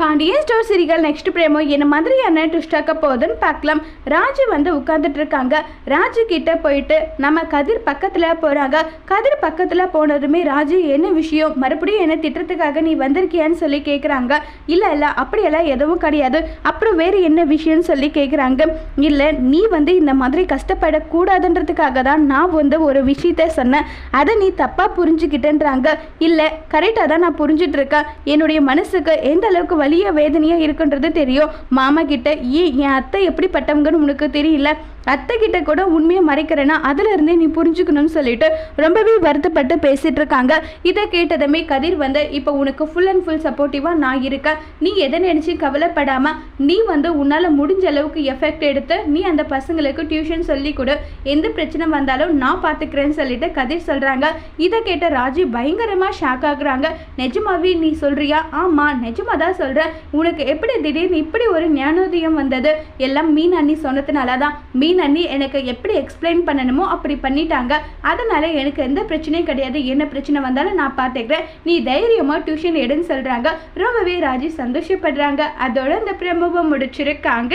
Pandian store சிரிகள் next promo என்ன மாதிரியான ட்விஸ்டாக்க போகுதுன்னு பார்க்கலாம். ராஜு வந்து உட்காந்துட்டு இருக்காங்க. ராஜு கிட்ட போயிட்டு நம்ம கதிர் பக்கத்தில் போகிறாங்க கதிர் பக்கத்தில் போனதுமே ராஜு என்ன விஷயம்? மறுபடியும் என்ன திட்டத்துக்காக நீ வந்திருக்கியான்னு சொல்லி கேட்குறாங்க இல்லை இல்லை அப்படியெல்லாம் எதுவும் கிடையாது. அப்புறம் வேறு என்ன விஷயம்னு சொல்லி கேட்குறாங்க இல்லை நீ வந்து இந்த மாதிரி கஷ்டப்படக்கூடாதுன்றதுக்காக தான் நான் வந்து ஒரு விஷயத்த சொன்னேன். அதை நீ தப்பாக புரிஞ்சுக்கிட்டேன்றாங்க. இல்லை கரெக்டாக தான் நான் புரிஞ்சிட்ருக்கேன் என்னுடைய மனசுக்கு எந்த அளவுக்கு வலிய வேதனையாக இருக்குன்றது தெரியும். மாமா கிட்ட ஏ என் அத்தை எப்படிப்பட்டவங்கன்னு உனக்கு தெரியல. அத்தை கிட்ட கூட உண்மையை மறைக்கிறேன்னா அதுல இருந்தே நீ புரிஞ்சுக்கணும்னு சொல்லிட்டு ரொம்பவே வருத்தப்பட்டு பேசிட்டு இருக்காங்க. இதை கேட்டதுமே கதிர் வந்து இப்போ உனக்கு ஃபுல் அண்ட் ஃபுல் சப்போர்ட்டிவா நான் இருக்கேன். நீ எதை நினைச்சு கவலைப்படாம நீ வந்து உன்னால முடிஞ்ச அளவுக்கு எஃபெக்ட் எடுத்து நீ அந்த பசங்களுக்கு டியூஷன் சொல்லி கொடு. எந்த பிரச்சனை வந்தாலும் நான் பார்த்துக்கிறேன்னு சொல்லிட்டு கதிர் சொல்றாங்க. இதை கேட்ட ராஜி பயங்கரமா ஷாக் ஆகுறாங்க. நிஜமாவே நீ சொல்றியா? ஆமா நிஜமா தான் உனக்கு எப்படி திடீர்னு இப்படி ஒரு ஞானோதயம் வந்தது? எல்லாம் மீன் அண்ணி சொன்னதுனால தான் மீன் அண்ணி எனக்கு எப்படி எக்ஸ்பிளைன் பண்ணணுமோ அப்படி பண்ணிட்டாங்க. அதனால எனக்கு எந்த பிரச்சனையும் கிடையாது. என்ன பிரச்சனை வந்தாலும் நான் பார்த்துக்கிறேன். நீ தைரியமாக டியூஷன் எடுன்னு சொல்கிறாங்க ரொம்பவே ராஜி சந்தோஷப்படுறாங்க. அதோட இந்த பிரமுகம் முடிச்சிருக்காங்க.